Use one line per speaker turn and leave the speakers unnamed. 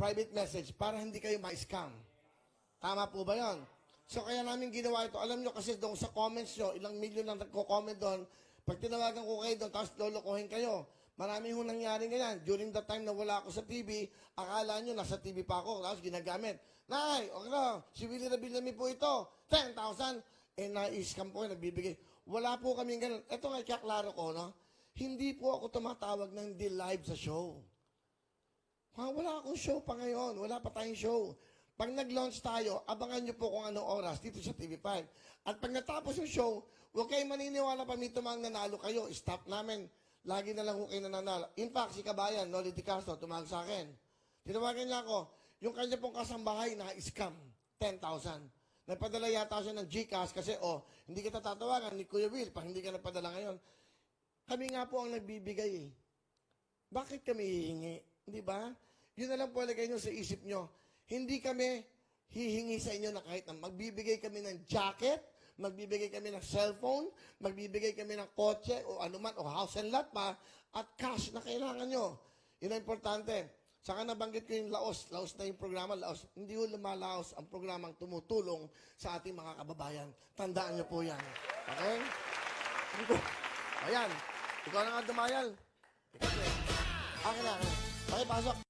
private message para hindi kayo ma-scam. Tama po ba yon? So kaya namin ginawa ito. Alam nyo kasi doon sa comments nyo, ilang milyon na nagko-comment doon. Pag tinawagan ko kayo doon, tapos lolokohin kayo. Marami ho nangyari ganyan. During the time na wala ako sa TV, akala nyo nasa TV pa ako, tapos ginagamit. Nay, okay na, si Willie Rabilami po ito, 10,000. Eh, na-scam po, nagbibigay. Wala po kami ganun. Ito nga, kaklaro ko, no? Hindi po ako tumatawag ng hindi live sa show. Wala akong show pa ngayon. Wala pa tayong show. Pag nag-launch tayo, abangan nyo po kung anong oras dito sa TV5. At pag natapos yung show, huwag kayong maniniwala pa nito mga nanalo kayo. Stop namin. Lagi na lang ho kayo nananalo. In fact, si Kabayan, Noli Di Castro, tumawag sa akin. Tinawagan niya ako, yung kanya pong kasambahay na scam, 10,000. Nagpadala yata siya ng GCash kasi, oh, hindi kita tatawagan ni Kuya Will pag hindi ka nagpadala ngayon. Kami nga po ang nagbibigay eh. Bakit kami hihingi? Di ba? Yun na lang po lagay nyo sa isip nyo. Hindi kami hihingi sa inyo na kahit na magbibigay kami ng jacket, magbibigay kami ng cellphone, magbibigay kami ng kotse o anuman o house and lot pa at cash na kailangan nyo. Yun ang importante. Saka nabanggit ko yung Laos. Laos na yung programa. Laos. Hindi ko lumalaos ang programang tumutulong sa ating mga kababayan. Tandaan nyo po yan. Okay? Ayan. Ikaw na nga dumayal. Ikaw na. Akin na. Akin na. Okay, pasok.